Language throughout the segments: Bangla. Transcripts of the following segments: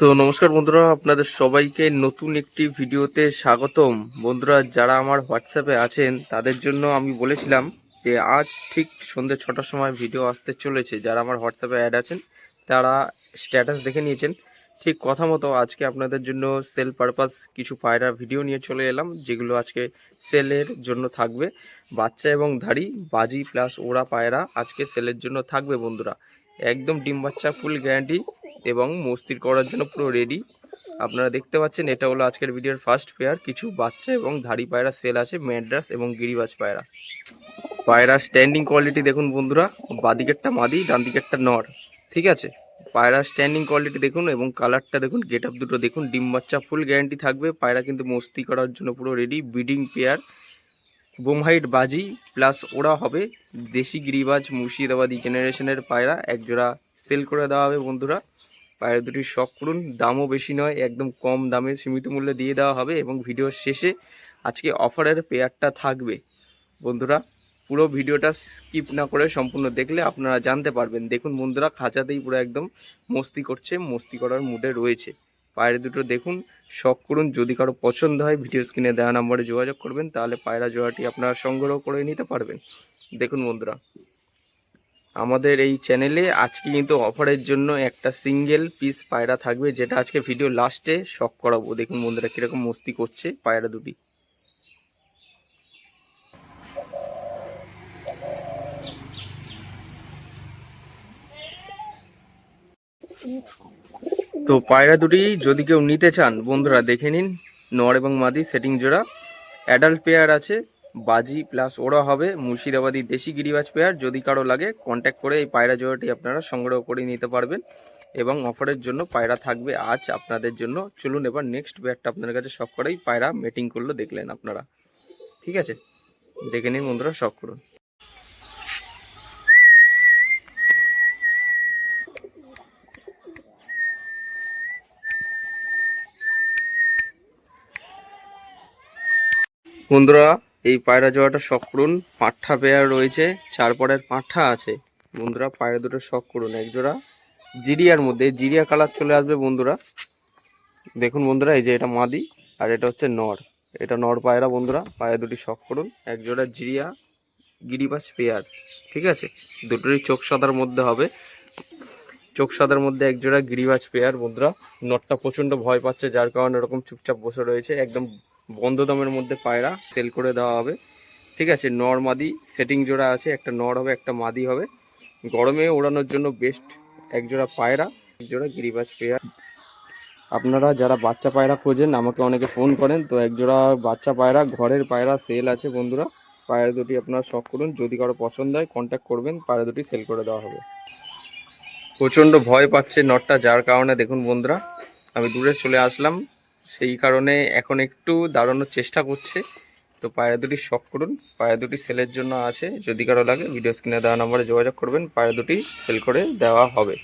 তো নমস্কার বন্ধুরা, আপনাদের সবাইকে নতুন একটি ভিডিওতে স্বাগতম। বন্ধুরা, যারা আমার হোয়াটসঅ্যাপে আছেন, তাদের জন্য আমি বলেছিলাম যে আজ ঠিক সন্ধ্যে ছটার সময় ভিডিও আসতে চলেছে। যারা আমার হোয়াটসঅ্যাপে অ্যাড আছেন, তারা স্ট্যাটাস দেখে নিয়েছেন। ঠিক কথা মতো আজকে আপনাদের জন্য সেল পারপাস কিছু পায়রা ভিডিও নিয়ে চলে এলাম, যেগুলো আজকে সেলের জন্য থাকবে। বাচ্চা এবং ধাড়ি, বাজি প্লাস ওরা পায়রা আজকে সেলের জন্য থাকবে বন্ধুরা। একদম ডিম বাচ্চা ফুল গ্যারান্টি এবং মস্তির করার জন্য পুরো রেডি আপনারা দেখতে পাচ্ছেন, এটা হলো আজকের ভিডিওর ফার্স্ট পেয়ার কিছু বাচ্চা এবং ধাড়ি পায়রা সেল আছে, ম্যাড্রাস এবং গিরিবাজ পায়রা। পায়রা স্ট্যান্ডিং কোয়ালিটি দেখুন বন্ধুরা, বাদিকেরটা মাদি ডান দিকেরটা নর, ঠিক আছে? পায়রা স্ট্যান্ডিং কোয়ালিটি দেখুন এবং কালারটা দেখুন গেট আপ দুটো দেখুন। ডিম বাচ্চা ফুল গ্যারান্টি থাকবে, পায়রা কিন্তু মস্তি করার জন্য পুরো রেডি বিডিং পেয়ার বোমহাইট বাজি, প্লাস ওরা হবে দেশি গিরিবাজ মুর্শিদাবাদি জেনারেশনের পায়রা। একজোড়া সেল করে দেওয়া হবে বন্ধুরা। পায়রা দুটি শখ করুন দামও বেশি নয়, একদম কম দামে সীমিত মূল্যে দিয়ে দেওয়া হবে এবং ভিডিওর শেষে আজকে অফারের পেয়ারটা থাকবে। বন্ধুরা, পুরো ভিডিওটা স্কিপ না করে সম্পূর্ণ দেখলে আপনারা জানতে পারবেন। দেখুন বন্ধুরা, খাঁচাতেই পুরো একদম মস্তি করছে, মস্তি করার মুডে রয়েছে। পায়রা দুটো দেখুন, শখ করুন, যদি কারও পছন্দ হয়, ভিডিও স্ক্রিনে দেওয়া নম্বরে যোগাযোগ করবেন, তাহলে পায়রা জোড়াটি আপনারা সংগ্রহ করে নিতে পারবেন। দেখুন বন্ধুরা, আমাদের এই চ্যানেলে আজকে কিন্তু অফারের জন্য একটা সিঙ্গেল পিস পায়রা থাকবে, যেটা আজকে ভিডিও লাস্টে শখ করাবো। দেখুন বন্ধুরা, কীরকম মস্তি করছে পায়রা দুটি। তো পায়রা দুটি যদি কেউ নিতে চান, বন্ধুরা দেখে নিন। নর এবং মাদি সেটিং জোড়া। অ্যাডাল্ট পেয়ার আছে, বাজি প্লাস ওরা হবে, মুর্শিদাবাদী দেশি গিরিবাজ পেয়ার। যদি কারও লাগে কন্ট্যাক্ট করে এই পায়রা জোড়াটি আপনারা সংগ্রহ করে নিতে পারবেন এবং অফারের জন্য পায়রা থাকবে আজ আপনাদের জন্য। চলুন এবার নেক্সট পেয়ারটা আপনাদের কাছে শখ করেই পায়রা মিটিং করল, দেখলেন আপনারা। ঠিক আছে? দেখে নিন বন্ধুরা, শখ করুন। বন্ধুরা, এই পায়রা জোড়াটা শখ করুন। পাঁঠা পেয়ার রয়েছে চার পরের পাঁঠা আছে। বন্ধুরা, পায়রা দুটো শখ করুন এক জোড়া। জিরিয়ার মধ্যে, জিরিয়া কালার চলে আসবে বন্ধুরা। দেখুন বন্ধুরা, এই যে এটা মাদি আর এটা হচ্ছে নর। এটা নর পায়রা বন্ধুরা, পায়রা দুটি শখ করুন। এক জোড়া জিরিয়া গিরিবাস পেয়ার, ঠিক আছে? দুটোরই চোখ সাদার মধ্যে হবে। চোখ সাদার মধ্যে এক জোড়া গিরিবাজ পেয়ার বন্ধুরা। নটটা প্রচণ্ড ভয় পাচ্ছে, যার কারণে এরকম চুপচাপ বসে রয়েছে। একদম বন্ধ দামের মধ্যে পায়রা সেল করে দেওয়া হবে। ঠিক আছে, নর মাদি সেটিং জোড়া আছে, একটা নর হবে, একটা মাদি হবে। গরমে ওড়ানোর জন্য বেস্ট এক জোড়া পায়রা, এক জোড়া গিরিবাজ পেয়ার। আপনারা যারা বাচ্চা পায়রা খোঁজেন, আমাকে অনেকে ফোন করেন, তো এক জোড়া বাচ্চা পায়রা, ঘরের পায়রা সেল আছে বন্ধুরা। পায়রা দুটি আপনারা শখ করুন, যদি কারও পছন্দ হয় কন্ট্যাক্ট করবেন, পায়রা দুটি সেল করে দেওয়া হবে। প্রচণ্ড ভয় পাচ্ছে নটটা যার কারণে দেখুন বন্ধুরা, আমি দূরে চলে আসলাম। সেই কারণে এখন একটু দাঁড়ানোর চেষ্টা করছে। তো পায়রা দুটি শখ করুন। পায়রা দুটি সেলের জন্য আছে। যদি কারও লাগে ভিডিও স্ক্রিনে দেওয়া নম্বরে যোগাযোগ করবেন। পায়রা দুটি সেল করে দেওয়া হবে।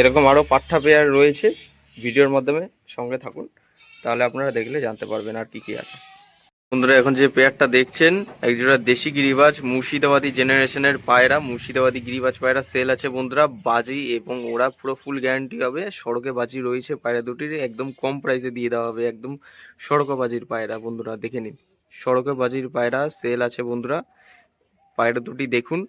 এরকম আরও পাঠ্যা পেয়ার রয়েছে। ভিডিওর মাধ্যমে সঙ্গে থাকুন। তাহলে আপনারা দেখলে জানতে পারবেন আর কি কি আছে। বন্ধুরা, এখন যে পেয়ারটা দেখছেন একজোড়া দেশি গিরিবাজ, মুর্শিদাবাদী জেনারেশনের পায়রা, মুর্শিদাবাদী গিরিবাজ পায়রা সেল আছে বন্ধুরা, বাজি এবং ওরা পুরো ফুল গ্যারান্টি হবে, সড়কে বাজি রয়েছে পায়রা দুটির, একদম কম প্রাইসে দিয়ে দেওয়া হবে, একদম সড়কে বাজির পায়রা বন্ধুরা, দেখে নিন। সড়কে বাজির পায়রা সেল আছে বন্ধুরা, পায়রা দুটি দেখুন।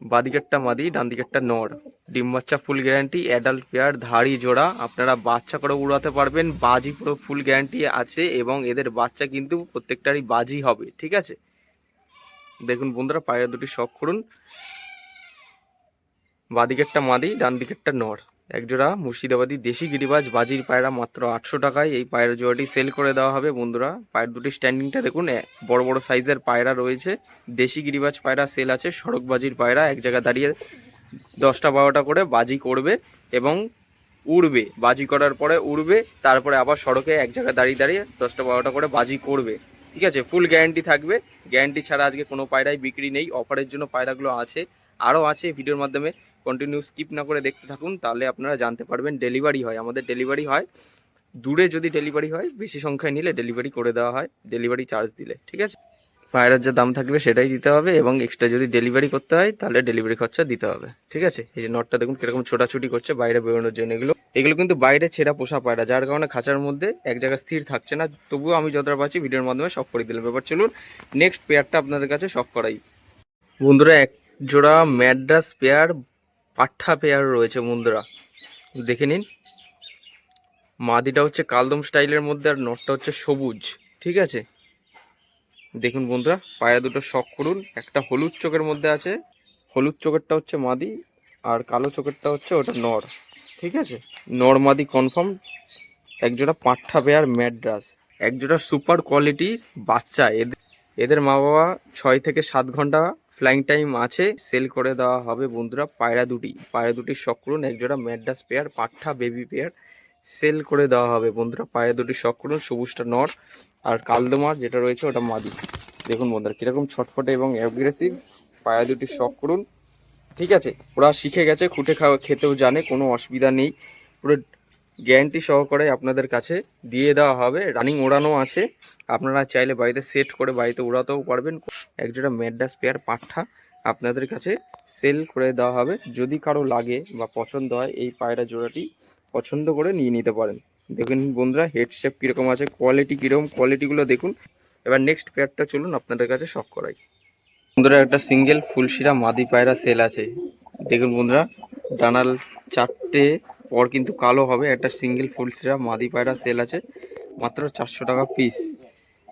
বাদিকেরটা মাদি ডান দিকেরটা নর। ডিম বাচ্চা ফুল গ্যারান্টি অ্যাডাল্ট পেয়ার ধাড়ি জোড়া। আপনারা বাচ্চা করে উড়াতে পারবেন, বাজি পুরো ফুল গ্যারান্টি আছে এবং এদের বাচ্চা কিন্তু প্রত্যেকটারই বাজি হবে, ঠিক আছে? দেখুন বন্ধুরা, পায়রা দুটি শখ করুন। বাদিকেরটা মাদি ডান দিকেরটা নর। একজোড়া মুর্শিদাবাদী দেশি গিরিবাজ বাজির পায়রা মাত্র আটশো টাকায় এই পায়রা জোড়াটি সেল করে দেওয়া হবে। বন্ধুরা, পায়ের দুটি স্ট্যান্ডিংটা দেখুন বড় বড় সাইজের পায়রা রয়েছে। দেশি গিরিবাজ পায়রা সেল আছে, সড়ক বাজির পায়রা, এক জায়গায় দাঁড়িয়ে দশটা বারোটা করে বাজি করবে এবং উড়বে। বাজি করার পরে উড়বে, তারপরে আবার সড়কে এক জায়গায় দাঁড়িয়ে দাঁড়িয়ে দশটা বারোটা করে বাজি করবে। ঠিক আছে? ফুল গ্যারান্টি থাকবে। গ্যারান্টি ছাড়া আজকে কোনো পায়রাই বিক্রি নেই। অফারের জন্য পায়রাগুলো আছে, আরও আছে। ভিডিওর মাধ্যমে কন্টিনিউ স্কিপ না করে দেখতে থাকুন, তাহলে আপনারা জানতে পারবেন ডেলিভারি হয়। আমাদের ডেলিভারি হয়, দূরে যদি ডেলিভারি হয়, বেশি সংখ্যায় নিলে ডেলিভারি করে দেওয়া হয় ডেলিভারি চার্জ দিলে, ঠিক আছে? পায়রার যা দাম থাকবে সেটাই দিতে হবে এবং এক্সট্রা যদি ডেলিভারি করতে হয়, তাহলে ডেলিভারি খরচা দিতে হবে, ঠিক আছে? এই যে নটটা দেখুন কীরকম ছোটাছুটি করছে বাইরে বেরোনোর জন্য এগুলো। এগুলো কিন্তু বাইরে ছেঁড়া পোষা পায়রা, যার কারণে খাঁচার মধ্যে এক জায়গায় স্থির থাকছে না। তবুও আমি যতটা পাচ্ছি ভিডিওর মাধ্যমে শখ করে দিলাম। এবার চলুন নেক্সট পেয়ারটা আপনাদের কাছে শখ করাই। বন্ধুরা, এক জোড়া ম্যাড্রাস পেয়ার পাঠা পেয়ার রয়েছে বন্ধুরা দেখে নিন। মাদিটা হচ্ছে কালদম স্টাইলের মধ্যে আর নটটা হচ্ছে সবুজ, ঠিক আছে? দেখুন বন্ধুরা পায়রা দুটো শখ করুন। একটা হলুদ চোখের মধ্যে আছে, হলুদ চোখেরটা হচ্ছে মাদি আর কালো চোখেরটা হচ্ছে ওটা নর, ঠিক আছে? নর মাদি কনফার্ম একজোড়া পাঠা পেয়ার ম্যাড্রাস। একজোড়া সুপার কোয়ালিটির বাচ্চা। এদের এদের মা বাবা ছয় থেকে সাত ঘণ্টা ফ্লাইং টাইম আছে সেল করে দেওয়া হবে বন্ধুরা পায়রা দুটি। পায়রা দুটি শখ করুন একজোড়া ম্যাড্রাস পেয়ার পাঠা বেবি পেয়ার সেল করে দেওয়া হবে বন্ধুরা। পায়রা দুটি শখ করুন সবুজটা নর আর কালদমার যেটা রয়েছে ওটা মাদি। দেখুন বন্ধুরা, কীরকম ছটফটে এবং অ্যাগ্রেসিভ পায়রা দুটি শখ করুন ঠিক আছে, ওরা শিখে গেছে, খুঁটে খাওয়া, খেতেও জানে, কোনো অসুবিধা নেই। পুরো গ্যারান্টি সহকারে আপনাদের কাছে দিয়ে দেওয়া হবে। রানিং ওড়ানো আছে। আপনারা চাইলে বাড়িতে সেট করে বাড়িতে ওড়াতেও পারবেন। একজোড়া ম্যাডাস পেয়ার পাঠা আপনাদের কাছে সেল করে দেওয়া হবে। যদি কারও লাগে বা পছন্দ হয়, এই পায়রা জোড়াটি পছন্দ করে নিয়ে নিতে পারেন। দেখুন বন্ধুরা হেড শেপ কীরকম আছে কোয়ালিটি কীরকম কোয়ালিটিগুলো দেখুন। এবার নেক্সট পেয়ারটা চলুন আপনাদের কাছে শখ করাই। বন্ধুরা, একটা সিঙ্গেল ফুলশিরা মাদি পায়রা সেল আছে। দেখুন বন্ধুরা, ডানাল চারটে পর কিন্তু কালো হবে। একটা সিঙ্গেল ফুলশিরা মাদি পায়রা সেল আছে। মাত্র চারশো টাকা পিস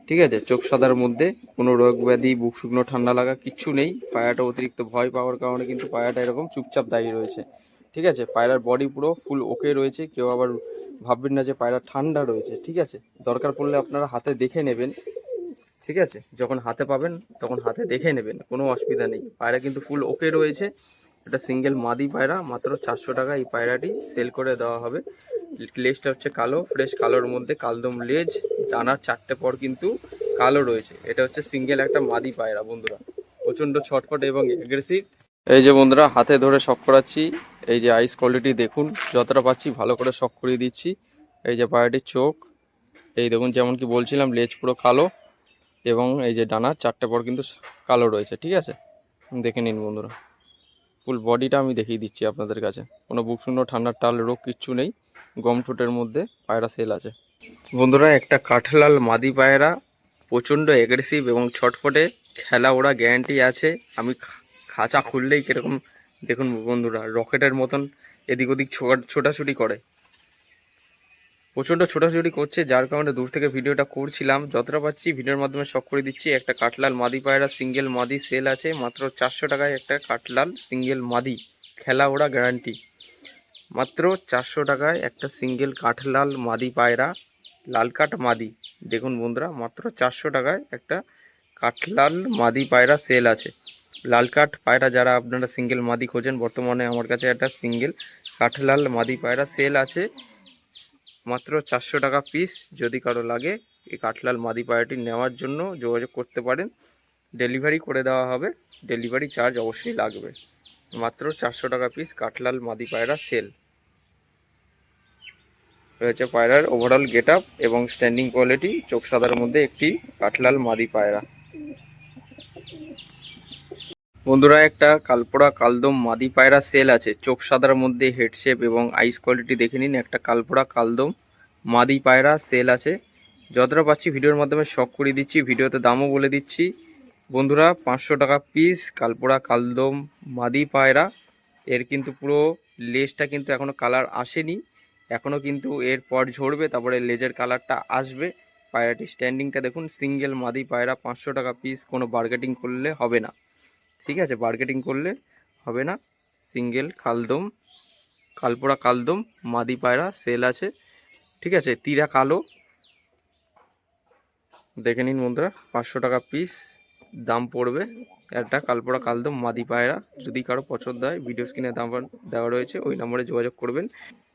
ঠিক আছে? চোখ সাদার মধ্যে কোনো রোগ ব্যাধি, বুক শুকনো, ঠান্ডা লাগা কিচ্ছু নেই। পায়রাটা অতিরিক্ত ভয় পাওয়ার কারণে কিন্তু পায়রাটা এরকম চুপচাপ দাঁড়িয়ে রয়েছে। ঠিক আছে? পায়রার বডি পুরো ফুল ওকে রয়েছে। কেউ আবার ভাববেন না যে পায়রা ঠান্ডা রয়েছে। ঠিক আছে? দরকার পড়লে আপনারা হাতে দেখে নেবেন। ঠিক আছে? যখন হাতে পাবেন, তখন হাতে দেখে নেবেন। কোনো অসুবিধা নেই। পায়রা কিন্তু ফুল ওকে রয়েছে। এটা সিঙ্গেল মাদি পায়রা, মাত্র চারশো টাকা এই পায়রাটি সেল করে দেওয়া হবে। লেজটা হচ্ছে কালো ফ্রেশ কালোর মধ্যে কালদম লেজ ডানার চারটে পর কিন্তু কালো রয়েছে। এটা হচ্ছে সিঙ্গেল একটা মাদি পায়রা বন্ধুরা। প্রচণ্ড ছটফট এবং অ্যাগ্রেসিভ এই যে বন্ধুরা, হাতে ধরে শখ করাচ্ছি। এই যে আইস কোয়ালিটি দেখুন, যতটা পাচ্ছি ভালো করে শখ করিয়ে দিচ্ছি। এই যে পায়রাটির চোখ, এই দেখুন যেমন কি বলছিলাম, লেজ পুরো কালো এবং এই যে ডানা চারটে পর কিন্তু কালো রয়েছে, ঠিক আছে? দেখে নিন বন্ধুরা। ফুল বডিটা আমি দেখিয়ে দিচ্ছি আপনাদের কাছে। কোনো বুক শূন্য ঠান্ডার টাল, রোগ কিচ্ছু নেই। গম ঠোঁটের মধ্যে পায়রা সেল আছে। বন্ধুরা, একটা কাঠলাল মাদি পায়রা, প্রচণ্ড অ্যাগ্রেসিভ এবং ছটফটে খেলা, ওরা গ্যারান্টি আছে। আমি খাঁচা খুললেই কীরকম, দেখুন বন্ধুরা, রকেটের মতন এদিক ওদিক ছোটা- ছোটাছুটি করে। প্রচণ্ড ছোটাছুটি করছে, যার কারণে দূর থেকে ভিডিওটা করছিলাম। যতটা পাচ্ছি ভিডিওর মাধ্যমে শখ করে দিচ্ছি। একটা কাঠলাল মাদি পায়রা সিঙ্গেল মাদি সেল আছে। মাত্র চারশো টাকায় একটা কাঠলাল সিঙ্গেল মাদি। খেলা ওড়া গ্যারান্টি মাত্র চারশো টাকায় একটা সিঙ্গেল কাঠলাল মাদি পায়রা লাল কাঠ মাদি। দেখুন বন্ধুরা, মাত্র চারশো টাকায় একটা কাঠলাল মাদি পায়রা সেল আছে। লাল কাঠ পায়রা যারা আপনারা সিঙ্গেল মাদি খোঁজেন, বর্তমানে আমার কাছে একটা সিঙ্গেল কাঠলাল মাদি পায়রা সেল আছে। মাত্র চারশো টাকা পিস যদি কারও লাগে, এই কাঠলাল মাদি পায়রাটি নেওয়ার জন্য যোগাযোগ করতে পারেন। ডেলিভারি করে দেওয়া হবে। ডেলিভারি চার্জ অবশ্যই লাগবে। মাত্র চারশো টাকা পিস কাঠলাল মাদি পায়রা সেল রয়েছে পায়রার ওভারঅল গেট আপ এবং স্ট্যান্ডিং কোয়ালিটি চোখ সাদার মধ্যে একটি কাঠলাল মাদি পায়রা। বন্ধুরা, একটা কালপোড়া কালদম মাদি পায়রা সেল আছে। চোখ সাদার মধ্যে হেডশেপ এবং আইস কোয়ালিটি দেখে নিন, একটা কালপোড়া কালদম মাদি পায়রা সেল আছে। যতটা পাচ্ছি ভিডিওর মাধ্যমে শখ করে দিচ্ছি, ভিডিওতে দামও বলে দিচ্ছি। বন্ধুরা, পাঁচশো টাকা পিস কালপোড়া কালদম মাদি পায়রা। এর কিন্তু পুরো লেজটা কিন্তু এখনও কালার আসেনি। এখনও কিন্তু এর পর ঝরবে, তারপরে লেজের কালারটা আসবে। পায়রাটি স্ট্যান্ডিংটা দেখুন সিঙ্গেল মাদি পায়রা, পাঁচশো টাকা পিস কোনো বার্গেটিং করলে হবে না। ঠিক আছে বার্গেটিং করলে হবে না। সিঙ্গেল কালদম, কালপোড়া কালদম, মাদি পায়রা সেল আছে। ঠিক আছে, তীরা কালো। দেখে নিন বন্ধুরা, পাঁচশো টাকা পিস দাম পড়বে। একটা কালপোড়া কালদম মাদি পায়রা। যদি কারও পছন্দ হয় ভিডিও স্ক্রিনে দাম দেওয়া রয়েছে, ওই নম্বরে যোগাযোগ করবেন।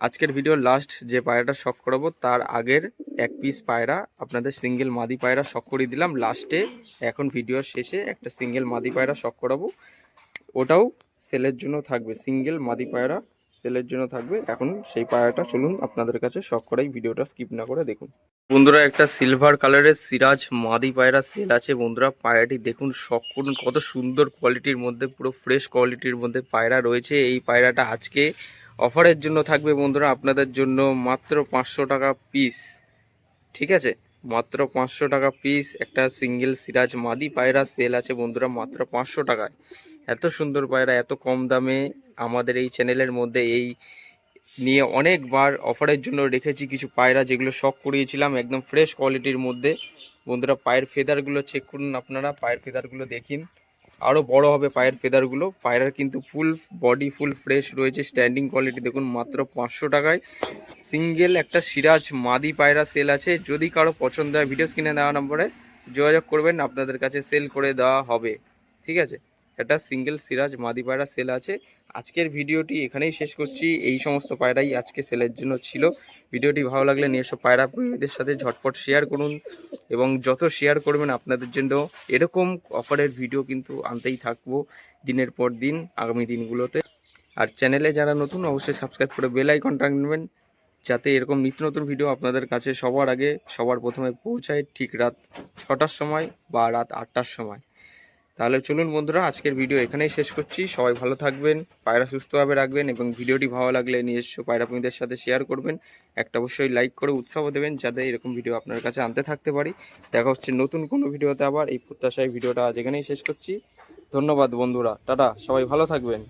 আজকের ভিডিও লাস্ট যে পায়রাটা শখ করাবো, তার আগের এক পিস পায়রা আপনাদের সিঙ্গেল মাদি পায়রা শখ করে দিলাম। লাস্টে এখন ভিডিওর শেষে একটা সিঙ্গেল মাদি পায়রা শখ করাবো। ওটাও সেলের জন্য থাকবে সিঙ্গেল মাদি পায়রা সেলের জন্য থাকবে। এখন সেই পায়রাটা চলুন আপনাদের কাছে শখ করাই ভিডিওটা স্কিপ না করে দেখুন। বন্ধুরা, একটা সিলভার কালারের সিরাজ মাদি পায়রা সেল আছে। বন্ধুরা, পায়রাটি দেখুন করুন কত সুন্দর কোয়ালিটির মধ্যে, পুরো ফ্রেশ কোয়ালিটির মধ্যে পায়রা রয়েছে। এই পায়রাটা আজকে অফারের জন্য থাকবে বন্ধুরা, আপনাদের জন্য মাত্র পাঁচশো টাকা পিস ঠিক আছে? মাত্র পাঁচশো টাকা পিস একটা সিঙ্গেল সিরাজ মাদি পায়রা সেল আছে বন্ধুরা, মাত্র পাঁচশো টাকায়। এত সুন্দর পায়রা, এত কম দামে আমাদের এই চ্যানেলের মধ্যে এই নিয়ে অনেকবার অফারের জন্য রেখেছি কিছু পায়রা যেগুলো শখ করিয়েছিলাম, একদম ফ্রেশ কোয়ালিটির মধ্যে। বন্ধুরা, পায়ের ফেদারগুলো চেক করুন আপনারা, পায়ের ফেদারগুলো দেখিন। আরও বড় হবে পায়ের ফেদারগুলো পায়রার কিন্তু ফুল বডি ফুল ফ্রেশ রয়েছে স্ট্যান্ডিং কোয়ালিটি দেখুন মাত্র পাঁচশো টাকায়। সিঙ্গেল একটা সিরাজ মাদি পায়রা সেল আছে। যদি কারও পছন্দ হয় ভিডিও স্ক্রিনে দেওয়া নম্বরে যোগাযোগ করবেন, আপনাদের কাছে সেল করে দেওয়া হবে। ঠিক আছে? একটা সিঙ্গেল সিরাজ মাদি পায়রা সেল আছে। আজকের ভিডিওটি এখানেই শেষ করছি। এই সমস্ত পায়রাই আজকে সেলের জন্য ছিল। ভিডিওটি ভালো লাগলে নিয়ে এসব পায়রা প্রেমীদের সাথে ঝটপট শেয়ার করুন এবং যত শেয়ার করবেন আপনাদের জন্য এরকম অফারের ভিডিও কিন্তু আনতেই থাকব দিনের পর দিন, আগামী দিনগুলোতে। আর চ্যানেলে যারা নতুন, অবশ্যই সাবস্ক্রাইব করে বেল আইকনটা নেবেন যাতে এরকম নিত্য নতুন ভিডিও আপনাদের কাছে সবার আগে, সবার প্রথমে পৌঁছায় ঠিক রাত ছটার সময় বা রাত আটটার সময়। তাহলে চলুন বন্ধুরা, আজকের ভিডিও এখানেই শেষ করছি। সবাই ভালো থাকবেন, পায়রা সুস্থভাবে রাখবেন এবং ভিডিওটি ভালো লাগলে নিজস্ব পায়রাপ্রেমীদের সাথে শেয়ার করবেন। একটা অবশ্যই লাইক করে উৎসাহ দেবেন যাতে এরকম ভিডিও আপনার কাছে আনতে থাকতে পারি। দেখা হচ্ছে নতুন কোনো ভিডিওতে আবার। এই প্রত্যাশায় ভিডিওটা আজ এখানেই শেষ করছি। ধন্যবাদ বন্ধুরা, টাটা, সবাই ভালো থাকবেন।